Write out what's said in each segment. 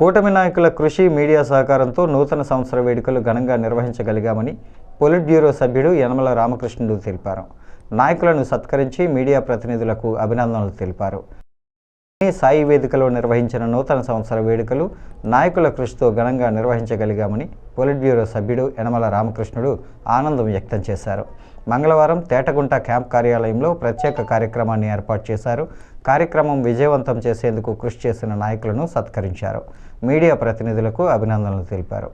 కూటమి నాయకుల కృషి మీడియా సహకారంతో నూతన సంవత్సర వేడుకలు ఘనంగా నిర్వహించగలిగామని పొలిట్ బ్యూరో సభ్యుడు యనమల రామకృష్ణుడు తెలిపారు. నాయకులను సత్కరించి మీడియా ప్రతినిధులకు అభినందనలు తెలిపారు. సాయి వేదికలో నిర్వహించిన నూతన సంవత్సర వేడుకలు నాయకుల కృషితో ఘనంగా నిర్వహించగలిగామని పొలిట్ బ్యూరో సభ్యుడు యనమల రామకృష్ణుడు ఆనందం వ్యక్తం చేశారు. మంగళవారం తేటగుంట క్యాంప్ కార్యాలయంలో ప్రత్యేక కార్యక్రమాన్ని ఏర్పాటు చేశారు. కార్యక్రమం విజయవంతం చేసేందుకు కృషి చేసిన నాయకులను సత్కరించారు. మీడియా ప్రతినిధులకు అభినందనలు తెలిపారు.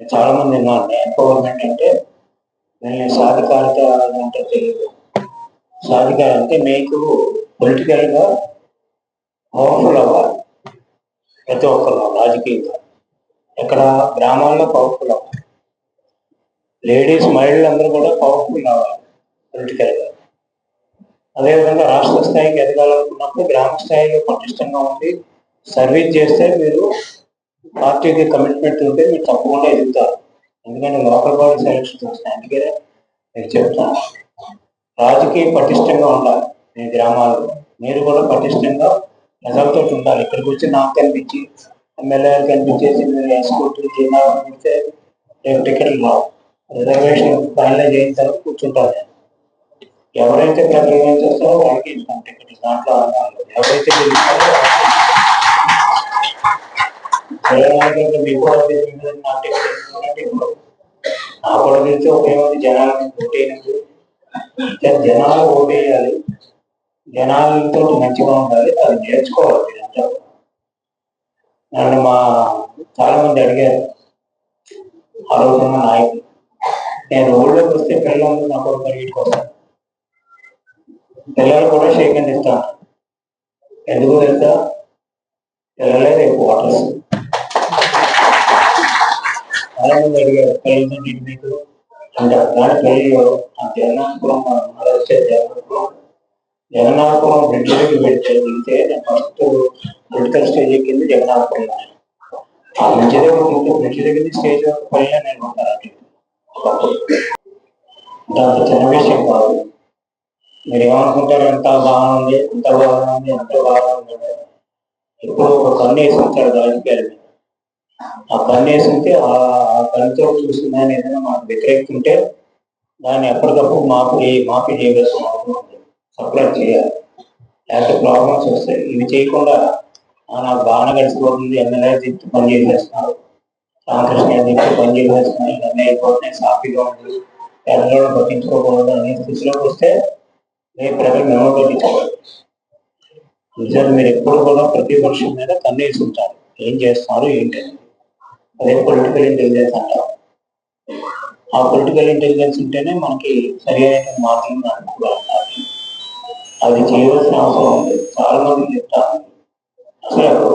చాలా మంది ఉన్నారు ఎంపవర్మెంట్ అంటే నేను సాధికారత అంటే తెలియదు. సాధికార అంటే మీకు పొలిటికల్గా పవర్ఫుల్ అవ్వాలి. ప్రతి ఒక్కరు రాజకీయంగా. ఇక్కడ గ్రామాల్లో పవర్ఫుల్ అవ్వాలి. లేడీస్ మహిళలందరూ కూడా పవర్ఫుల్ అవ్వాలి పొలిటికల్గా. అదేవిధంగా రాష్ట్ర స్థాయికి ఎదగాలనుకున్నప్పుడు గ్రామ స్థాయిలో పటిష్టంగా ఉండి సర్వీస్ చేస్తే మీరు పార్టీకి కమిట్మెంట్ ఉంటే మీరు తప్పకుండా ఎదుగుతారు. ఎందుకంటే లోకల్ బాడీ సెలక్షన్స్ వస్తాయి అందుకే నేను చెప్తాను రాజకీయ పటిష్టంగా ఉండాలి మీ గ్రామాల్లో. మీరు కూడా పటిష్టంగా ప్రజలతో ఉండాలి. ఇక్కడికి వచ్చి నాకు కనిపించి ఎమ్మెల్యే కనిపించేసి మీరు ఎస్కోర్ట్ జిల్లా రేపు టికెట్లు రావు. రిజర్వేషన్ ఫైనల్ అయిన తర్వాత కూర్చుంటారు. ఎవరైతే ప్రజలు ఏం చేస్తారో వాళ్ళకి టికెట్ దాంట్లో ఎవరైతే నా టికెట్ ఎందుకంటే ఇప్పుడు నా కూడా ఒకే మంది జనాలు జనాలు ఓటేయాలి. జనాలతో మంచిగా ఉండాలి అది నేర్చుకోవాలి మీరంతా. నన్ను మా చాలా మంది అడిగారు. ఆ రోజున నాయకులు నేను ఊళ్ళోకి వస్తే పిల్లలందరూ నా కూడా పరిగెట్టుకు వస్తాను పిల్లలు కూడా షేక్ అండ్ ఇస్తాను ఎందుకు తెలుసా? పిల్లలే రేపు ఓటర్స్ చాలా మంది అడిగారు పిల్లలతో మీకు అంటారు కానీ పెళ్ళి జగన్నాథపురం వచ్చే జగన్నాథపురం జగన్నాథపురం బ్రిడ్జికి పెడితే దిగితే నేను ఫస్ట్ పొలిటికల్ స్టేజ్ ఎక్కింది జగన్నాథపురం ఆ బ్రిడ్జ్ దగ్గర ఉంటే బ్రిడ్జి దగ్గర స్టేజ్ వరకు పైన నేను ఉంటాను దాంట్లో చిన్న విషయం కాదు. మీరు ఏమనుకుంటారు ఎంత బాగుంది ఎంత బాగుంది ఎంత బాగుంది? ఇప్పుడు ఒక కన్ను వేసుకుంటారు ఉంటాడు రాజకీయాలు. ఆ కన్ను వేసి ఉంటే ఆ పనితో కన్నుతో చూసిన దాన్ని ఏదైనా మాకు వ్యతిరేకిస్తుంటే దాన్ని ఎప్పటికప్పుడు మాకు మాఫీ చేయవలసిన అవసరం ఉంది సప్లై చేయాలి. లేకపోతే ప్రాబ్లమ్స్ వస్తాయి. ఇవి చేయకుండా "ఆ, నాకు బాగా గడిచిపోతుంది. ఎమ్మెల్యే దిక్కు పని చేసేస్తున్నారు. రామకృష్ణ దిక్కు పని చేసేస్తున్నారు. ఇవన్నీ అయిపోతున్నాయి. సాఫీగా ఉంది ఎవరిలో పట్టించుకోకూడదు అనే స్థితిలోకి వస్తే రేపు ప్రజలు మేము పట్టించుకోవాలి నిజాలు మీరు ఎప్పుడు కూడా ప్రతి వర్షం మీద కన్నేసి ఉంటారు. ఏం చేస్తున్నారు ఏంటి అదే పొలిటికల్ ఇంటెలిజెన్స్ అంటారు ఆ పొలిటికల్ ఇంటెలిజెన్స్ ఉంటేనే మనకి సరి అయిన మార్గం అనుకోవాలి అది చేయవలసిన అవసరం ఉంది చాలా మంది చెప్తారు. అసలు